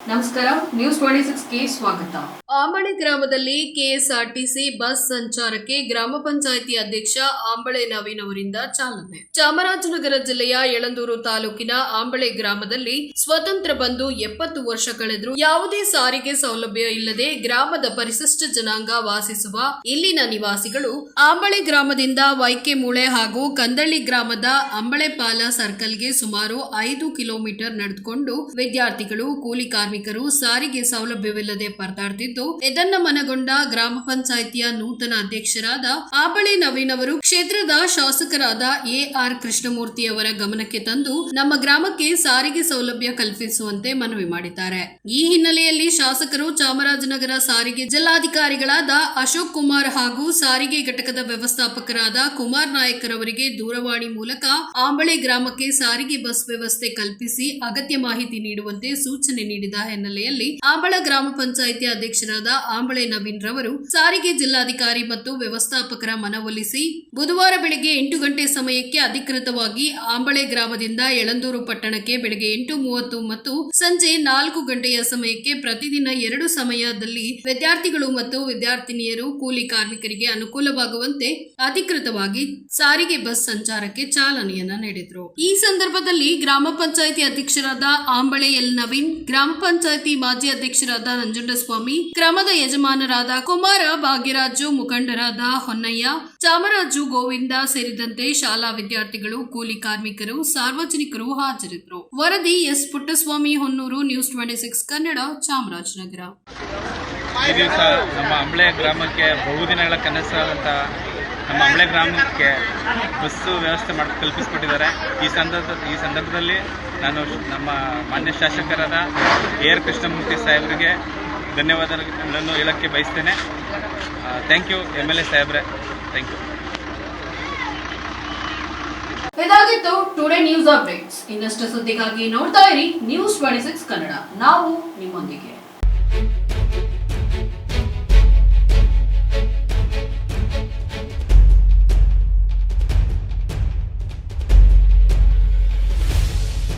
ನಮಸ್ಕಾರ news twenty ಸಿಕ್ಸ್ಗೆ ಸ್ವಾಗತ. ಆಂಬಳೆ ಗ್ರಾಮದಲ್ಲಿ ಕೆಎಸ್ಆರ್ಟಿಸಿ ಬಸ್ ಸಂಚಾರಕ್ಕೆ ಗ್ರಾಮ ಪಂಚಾಯಿತಿ ಅಧ್ಯಕ್ಷ ಆಂಬಳೆ ನವೀನ್ ಅವರಿಂದ ಚಾಲನೆ. ಚಾಮರಾಜನಗರ ಜಿಲ್ಲೆಯ ಯಳಂದೂರು ತಾಲೂಕಿನ ಆಂಬಳೆ ಗ್ರಾಮದಲ್ಲಿ ಸ್ವತಂತ್ರ ಬಂದು ಎಪ್ಪತ್ತು ವರ್ಷ ಕಳೆದರೂ ಯಾವುದೇ ಸಾರಿಗೆ ಸೌಲಭ್ಯ ಇಲ್ಲದೆ ಗ್ರಾಮದ ಪರಿಶಿಷ್ಟ ಜನಾಂಗ ವಾಸಿಸುವ ಇಲ್ಲಿನ ನಿವಾಸಿಗಳು ಆಂಬಳೆ ಗ್ರಾಮದಿಂದ ವೈಕೆಮೂಳೆ ಹಾಗೂ ಕಂದಳ್ಳಿ ಗ್ರಾಮದ ಅಂಬಳೆಪಾಲ ಸರ್ಕಲ್ಗೆ ಸುಮಾರು ಐದು ಕಿಲೋಮೀಟರ್ ನಡೆದುಕೊಂಡು ವಿದ್ಯಾರ್ಥಿಗಳು ಕೂಲಿ ಕಾರ್ಮಿಕರು ಸಾರಿಗೆ ಸೌಲಭ್ಯವಿಲ್ಲದೆ ಪರದಾಡ್ತಿದ್ದು, ಇದನ್ನ ಮನಗೊಂಡ ಗ್ರಾಮ ಪಂಚಾಯಿತಿಯ ನೂತನ ಅಧ್ಯಕ್ಷರಾದ ಆಬಳೆ ನವೀನ್ ಅವರು ಕ್ಷೇತ್ರದ ಶಾಸಕರಾದ ಎಆರ್ ಆರ್ ಕೃಷ್ಣಮೂರ್ತಿ ಅವರ ಗಮನಕ್ಕೆ ತಂದು ನಮ್ಮ ಗ್ರಾಮಕ್ಕೆ ಸಾರಿಗೆ ಸೌಲಭ್ಯ ಕಲ್ಪಿಸುವಂತೆ ಮನವಿ ಮಾಡಿದ್ದಾರೆ. ಈ ಹಿನ್ನೆಲೆಯಲ್ಲಿ ಶಾಸಕರು ಚಾಮರಾಜನಗರ ಸಾರಿಗೆ ಜಿಲ್ಲಾಧಿಕಾರಿಗಳಾದ ಅಶೋಕ್ ಕುಮಾರ್ ಹಾಗೂ ಸಾರಿಗೆ ಘಟಕದ ವ್ಯವಸ್ಥಾಪಕರಾದ ಕುಮಾರ್ ನಾಯಕರ್ ಅವರಿಗೆ ದೂರವಾಣಿ ಮೂಲಕ ಆಂಬಳೆ ಗ್ರಾಮಕ್ಕೆ ಸಾರಿಗೆ ಬಸ್ ವ್ಯವಸ್ಥೆ ಕಲ್ಪಿಸಿ ಅಗತ್ಯ ಮಾಹಿತಿ ನೀಡುವಂತೆ ಸೂಚನೆ ಹಿನ್ನೆಲೆಯಲ್ಲಿ ಆಂಬಳ ಗ್ರಾಮ ಪಂಚಾಯಿತಿ ಅಧ್ಯಕ್ಷರಾದ ಆಂಬಳೆ ನವೀನ್ ರವರು ಸಾರಿಗೆ ಜಿಲ್ಲಾಧಿಕಾರಿ ಮತ್ತು ವ್ಯವಸ್ಥಾಪಕರ ಮನವೊಲಿಸಿ ಬುಧವಾರ ಬೆಳಗ್ಗೆ ಎಂಟು ಗಂಟೆ ಸಮಯಕ್ಕೆ ಅಧಿಕೃತವಾಗಿ ಆಂಬಳೆ ಗ್ರಾಮದಿಂದ ಯಳಂದೂರು ಪಟ್ಟಣಕ್ಕೆ ಬೆಳಗ್ಗೆ ಎಂಟು ಮೂವತ್ತು ಮತ್ತು ಸಂಜೆ ನಾಲ್ಕು ಗಂಟೆಯ ಸಮಯಕ್ಕೆ ಪ್ರತಿದಿನ ಎರಡು ಸಮಯದಲ್ಲಿ ವಿದ್ಯಾರ್ಥಿಗಳು ಮತ್ತು ವಿದ್ಯಾರ್ಥಿನಿಯರು ಕೂಲಿ ಕಾರ್ಮಿಕರಿಗೆ ಅನುಕೂಲವಾಗುವಂತೆ ಅಧಿಕೃತವಾಗಿ ಸಾರಿಗೆ ಬಸ್ ಸಂಚಾರಕ್ಕೆ ಚಾಲನೆಯನ್ನ ನೀಡಿದ್ರು. ಈ ಸಂದರ್ಭದಲ್ಲಿ ಗ್ರಾಮ ಪಂಚಾಯಿತಿ ಅಧ್ಯಕ್ಷರಾದ ಆಂಬಳೆ ಎಲ್ ನವೀನ್, ಗ್ರಾಮ ಪಂಚಾಯಿತಿ ಮಾಜಿ ಅಧ್ಯಕ್ಷರಾದ ನಂಜುಂಡಸ್ವಾಮಿ ಕ್ರಮದ ಯಜಮಾನರಾದ ಕುಮಾರ ಭಾಗ್ಯರಾಜು, ಮುಖಂಡರಾದ ಹೊನ್ನಯ್ಯ, ಚಾಮರಾಜು ಗೋವಿಂದ ಸೇರಿದಂತೆ ಶಾಲಾ ವಿದ್ಯಾರ್ಥಿಗಳು, ಕೂಲಿ ಕಾರ್ಮಿಕರು, ಸಾರ್ವಜನಿಕರು ಹಾಜರಿದ್ದರು. ವರದಿ S Puttaswamy Honnur, news twenty six Kannada, Chamarajanagar. ನಮ್ಮ ಅಂಬಳೆ ಗ್ರಾಮಕ್ಕೆ ಬಹುದಿನಗಳ ಕನಸಾದಂಥ ನಮ್ಮ ಹಳೆ ಗ್ರಾಮಕ್ಕೆ ಬಸ್ಸು ವ್ಯವಸ್ಥೆ ಮಾಡಿ, ಕಲ್ಪಿಸಿಕೊಟ್ಟಿದ್ದಾರೆ. ಈ ಸಂದರ್ಭ, ಈ ಸಂದರ್ಭದಲ್ಲಿ ನಾನು ನಮ್ಮ ಮಾನ್ಯ ಶಾಸಕರಾದ ಎ ಆರ್ ಕೃಷ್ಣಮೂರ್ತಿ ಸಾಹೇಬರಿಗೆ ಧನ್ಯವಾದಗಳನ್ನು ಹೇಳೋಕ್ಕೆ ಬಯಸ್ತೇನೆ. Thank you, M L A ಸಾಹೇಬ್ರೆ. Thank you. ಇದಾಗಿತ್ತು ಟುಡೇ ನ್ಯೂಸ್ ಅಪ್ಡೇಟ್ಸ್ ಇನ್ನಷ್ಟು ಸುದ್ದಿಗಾಗಿ ನೋಡ್ತಾ ಇರಿ ನ್ಯೂಸ್ ಟ್ವೆಂಟಿ ಸಿಕ್ಸ್ ಕನ್ನಡ. ನಾವು ನಿಮ್ಮೊಂದಿಗೆ.